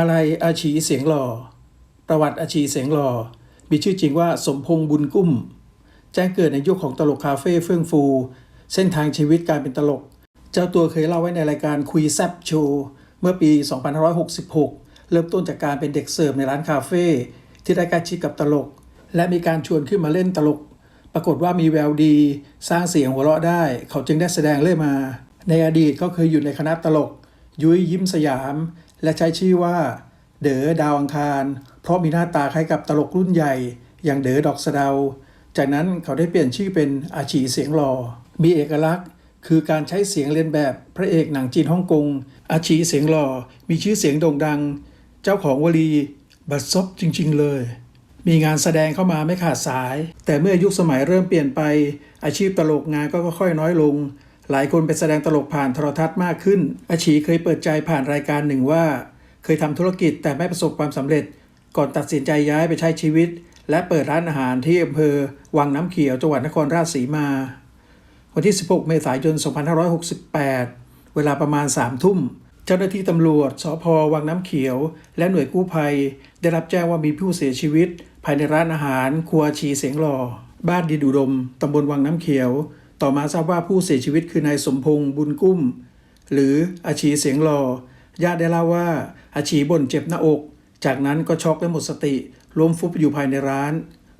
อะไรอาชีเสียงหล่อ ประวัติอาชีเสียงหล่อ มีชื่อจริงว่าสมพงษ์บุญกุ้ม แจ้งเกิดในยุคของตลกคาเฟ่เฟื่องฟู เส้นทางชีวิตการเป็นตลก เจ้าตัวเคยเล่าไว้ในรายการคุยแซบโชว์เมื่อปี 2566 เริ่มต้นจากการเป็นเด็กเสิร์ฟในร้านคาเฟ่ที่ได้ใกล้ชิดกับตลก และมีการชวนขึ้นมาเล่นตลก ปรากฏว่ามีแววดี สร้างเสียงหัวเราะได้ เขาจึงได้แสดงเรื่อยมา ในอดีตก็เคยอยู่ในคณะตลก ยุ้ยยิ้มสยาม และใช้ชื่อว่า เด๋อดาวอังคาร เพราะมีหน้าตาคล้ายกับตลกรุ่นใหญ่ อย่างเด๋อดอกสะเดา จากนั้นเขาได้เปลี่ยนชื่อเป็นอาชีเสียงหล่อมีเอกลักษณ์ คือการใช้เสียงเลียนแบบพระเอกหนังจีนฮ่องกงอาชีเสียงหล่อมีชื่อเสียงโด่งดัง เจ้าของวลีบัดซบจริง ๆ เลย มีงานแสดงเข้ามาไม่ขาดสาย แต่เมื่อยุคสมัยเริ่มเปลี่ยนไป อาชีพตลกงานก็ค่อยน้อยลง หลายคนไปแสดงตลกผ่านโทรทัศน์มากขึ้น อาชีเคยเปิดใจผ่านรายการหนึ่งว่า เคยทำธุรกิจแต่ไม่ประสบความสำเร็จ ก่อนตัดสินใจย้ายไปใช้ชีวิต และเปิดร้านอาหารที่อำเภอ วังน้ำเขียวจังหวัดนครราชสีมา วันที่ 16 เมษายน 2568 เวลาประมาณ 3 ทุ่ม เจ้าหน้าที่ตำรวจสพวังน้ำเขียว และหน่วยกู้ภัย ได้รับแจ้งว่ามีผู้เสียชีวิต ภายในร้านอาหาร ครัวชีเสียงหล่อ บ้านดินอุดมตำบลวังน้ำเขียว ต่อมาทราบว่าผู้เสียชีวิตคือนายสมพงษ์บุญกุ้ม หรืออาชีเสียงหลอญาติได้เล่าว่าอาชีบ่นเจ็บหน้าอก จากนั้นก็ช็อกและหมดสติล้มฟุบอยู่ภายในร้าน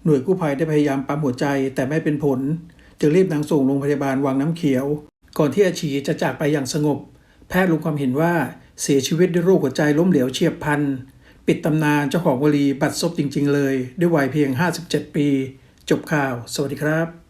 หน่วยกู้ภัยได้พยายามปั๊มหัวใจแต่ไม่เป็นผล จึงรีบนำส่งโรงพยาบาลวังน้ำเขียว ก่อนที่อาชีจะจากไปอย่างสงบ แพทย์ลงความเห็นว่าเสียชีวิตด้วยโรคหัวใจล้มเหลวเฉียบพลันปิดตำนานเจ้าของวลีบัตรซบจริง ๆ เลย ด้วยวัยเพียง 57 ปี จบข่าว สวัสดีครับ